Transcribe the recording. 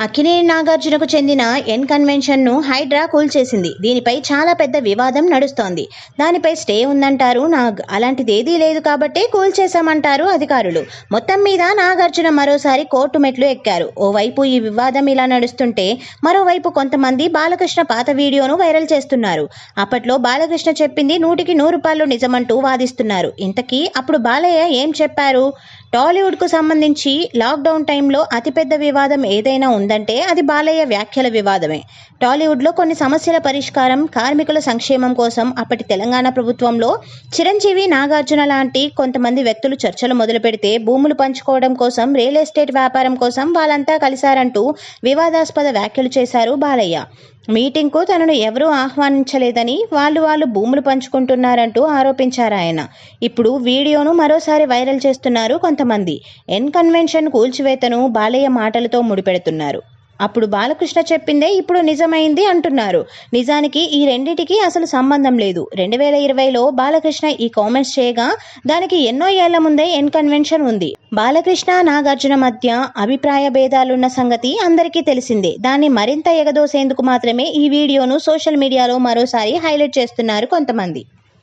అక్కినేని నాగార్జునకు చెందిన ఎన్ కన్వెన్షన్ను హైడ్రా కూల్చేసింది. దీనిపై చాలా పెద్ద వివాదం నడుస్తోంది. దానిపై స్టే ఉందంటారు నాగ్. అలాంటిదేదీ లేదు కాబట్టే కూల్చేశామంటారు అధికారులు. మొత్తం మీద నాగార్జున మరోసారి కోర్టు మెట్లు ఎక్కారు. ఓవైపు ఈ వివాదం ఇలా నడుస్తుంటే మరోవైపు కొంతమంది బాలకృష్ణ పాత వీడియోను వైరల్ చేస్తున్నారు. అప్పట్లో బాలకృష్ణ చెప్పింది నూటికి నూరు రూపాయలు నిజమంటూ వాదిస్తున్నారు. ఇంతకీ అప్పుడు బాలయ్య ఏం చెప్పారు? టాలీవుడ్కు సంబంధించి లాక్డౌన్ టైంలో అతిపెద్ద వివాదం ఏదైనా ఉందంటే అది బాలయ్య వ్యాఖ్యల వివాదమే. టాలీవుడ్లో కొన్ని సమస్యల పరిష్కారం కార్మికుల సంక్షేమం కోసం అప్పటి తెలంగాణ ప్రభుత్వంలో చిరంజీవి నాగార్జున లాంటి కొంతమంది వ్యక్తులు చర్చలు మొదలు పెడితే భూములు పంచుకోవడం కోసం రియల్ ఎస్టేట్ వ్యాపారం కోసం వాళ్ళంతా కలిశారంటూ వివాదాస్పద వ్యాఖ్యలు చేశారు బాలయ్య. మీటింగ్కు తనను ఎవరూ ఆహ్వానించలేదని వాళ్ళు వాళ్ళు భూములు పంచుకుంటున్నారంటూ ఆరోపించారు ఆయన. ఇప్పుడు వీడియోను మరోసారి వైరల్ చేస్తున్నారు కొంతమంది. ఎన్ కన్వెన్షన్ కూల్చివేతను బాలయ్య మాటలతో ముడిపెడుతున్నారు. అప్పుడు బాలకృష్ణ చెప్పిందే ఇప్పుడు నిజమైంది అంటున్నారు. నిజానికి ఈ రెండిటికి అసలు సంబంధం లేదు. రెండు వేల ఇరవైలో బాలకృష్ణ ఈ కామెంట్స్ చేయగా దానికి ఎన్నో ఏళ్ళ ముందే ఎన్ కన్వెన్షన్ ఉంది. బాలకృష్ణ నాగార్జున మధ్య అభిప్రాయ భేదాలున్న సంగతి అందరికీ తెలిసిందే. దాన్ని మరింత ఎగదోసేందుకు మాత్రమే ఈ వీడియోను సోషల్ మీడియాలో మరోసారి హైలైట్ చేస్తున్నారు కొంతమంది.